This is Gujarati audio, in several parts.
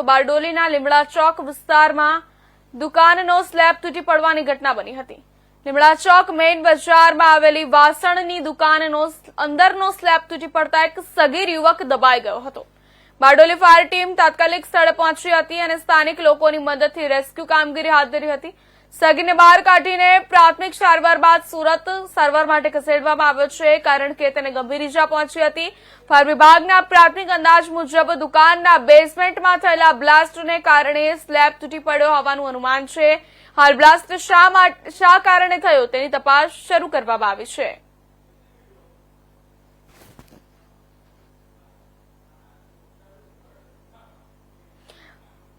તો બારડોલીના લીમડા ચોક વિસ્તારમાં દુકાનનો સ્લેબ તૂટી પડવાની ઘટના બની હતી. લીમડા ચોક મેઇન બજારમાં આવેલી વાસણની દુકાનનો અંદરનો સ્લેબ તૂટી પડતા એક સગીર યુવક દબાઈ ગયો હતો. બારડોલી ફાયર ટીમ તાત્કાલિક સ્થળે પહોંચી હતી અને સ્થાનિક લોકોની મદદથી રેસ્ક્યુ કામગીરી હાથ ધરી હતી. સગીને બહાર કાઢીને પ્રાથમિક સારવાર બાદ સુરત સારવાર માટે ખસેડવામાં આવ્યો છે કારણ કે તેને ગંભીર ઈજા પહોંચી હતી. ફાયર વિભાગના પ્રાથમિક અંદાજ મુજબ દુકાનના બેઝમેન્ટમાં થયેલા બ્લાસ્ટને કારણે સ્લેબ તૂટી પડ્યો હોવાનું અનુમાન છે. હાલ બ્લાસ્ટ શા કારણે થયો તેની તપાસ શરૂ કરવામાં આવી છે.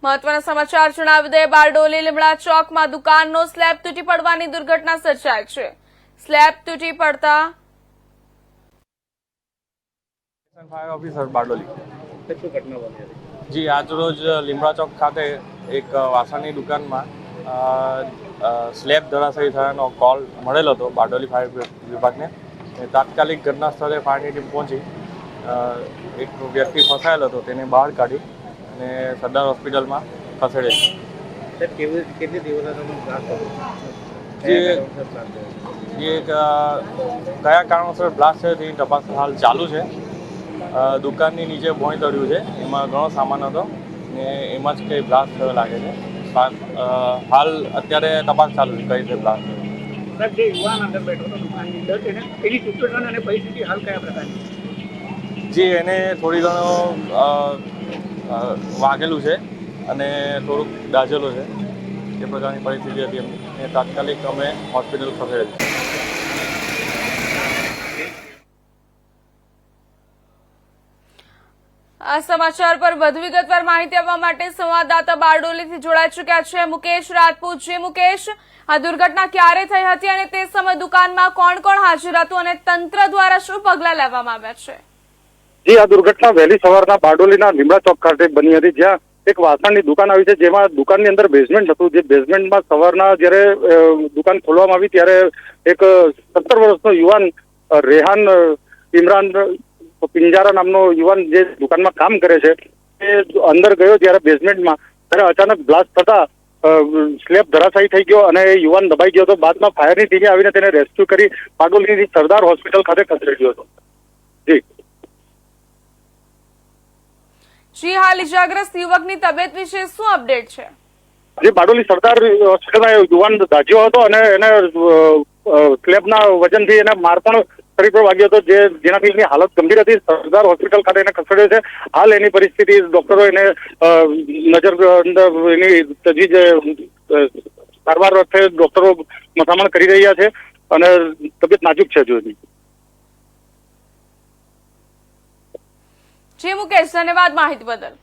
મહત્વના સમાચાર જણાવી દે બારડોલી લીમડા ચોકમાં દુકાનનો સ્લેબ તૂટી પડવાની દુર્ઘટના સર્જાઈ છે. સ્લેબ તૂટી પડતા ફાયર ઓફિસર બારડોલી. કેટલું ઘટના બની હતી? જી આજરોજ લીમડા ચોક ખાતે એક વાસણની દુકાનમાં સ્લેબ ધરાશયી થયાનો કોલ મળેલો હતો બારડોલી ફાયર વિભાગને. તાત્કાલિક ઘટના સ્થળે ફાયરની ટીમ પહોંચી. અ, એક વ્યક્તિ ફસાયેલો હતો તેને બહાર કાઢી અને સરદાર હોસ્પિટલમાં ખસેડે છે. કેવી કેટલી દિવસનો ત્રાસ જે કયા કારણોસર જે એક કયા કારણોસર બ્લાસ્ટ થયો તેની તપાસ હાલ ચાલુ છે. દુકાનની નીચે ભોંય તળ્યું છે. એમાં ઘણો સામાન હતો ને એમાં જ કંઈ બ્લાસ્ટ થયો લાગે છે. હાલ અત્યારે તપાસ ચાલુ છે કઈ રીતે બ્લાસ્ટ થયો. સાહેબ જે યુવાન અંદર બેઠો હતો દુકાનની અંદર એને એની સિચ્યુએશન અને પરિસ્થિતિ હાલ કયા પ્રકારની જે એને થોડી ઘણો વાગેલું છે અને થોડુંક દાઝેલું છે. એ પ્રકારની પરિસ્થિતિ હતી એમની. તાત્કાલિક અમે હોસ્પિટલ ખસેડેલ આ સમાચાર પર વધુ વિગતવાર માહિતી આપવા માટે સંવાદદાતા બારડોલીથી જોડાઈ ચૂક્યા છે મુકેશ રાજપૂત. જી, મુકેશ, આ દુર્ઘટના ક્યારે થઈ હતી અને તે સમય દુકાનમાં કોણ કોણ હાજર હતું અને તંત્ર દ્વારા શું પગલાં લેવામાં આવ્યા છે? જી આ દુર્ઘટના વહેલી સવારના બારડોલીના લીમડા ચોક ખાતે બની હતી, જ્યાં એક વાસણની દુકાન આવી છે, જેમાં દુકાનની અંદર બેઝમેન્ટ હતું. જે બેઝમેન્ટમાં સવારના જ્યારે દુકાન ખોલવામાં આવી, ત્યારે એક સત્તર વર્ષનો યુવાન રેહાન ઇમરાન પિંજારા નામનો યુવાન જે દુકાનમાં કામ કરે છે, એ અંદર ગયો જ્યારે બેઝમેન્ટમાં ત્યારે અચાનક બ્લાસ્ટ થતા સ્લેબ ધરાશાયી થઈ ગયો અને એ યુવાન દબાઈ ગયો હતો. બાદમાં ફાયરની ટીમે આવીને તેને રેસ્ક્યુ કરી, બારડોલીની સરદાર હોસ્પિટલ ખાતે ખસેડ્યો હતો. જી. જી, હાલ ઇજાગ્રસ્ત યુવકની તબિયત વિશે શું અપડેટ છે? જે બારડોલી સરદાર હોસ્પિટલમાં યુવાન દાજ્યો હતો અને એને સ્લેબના વજનથી એને માર પણ શરીર પર વાગ્યો હતો, જે જેનાથી એની હાલત ગંભીર હતી. સરદાર હોસ્પિટલ ખાતે એને ખસેડ્યો છે. હાલ એની પરિસ્થિતિ ડોક્ટરો એને નજર અંદર એની તજી સારવાર અર્થે ડોક્ટરો મથામણ કરી રહ્યા છે અને તબિયત નાજુક છે હજુ એની. જી મુકેશ ધન્યવાદ માહિતી બદલ.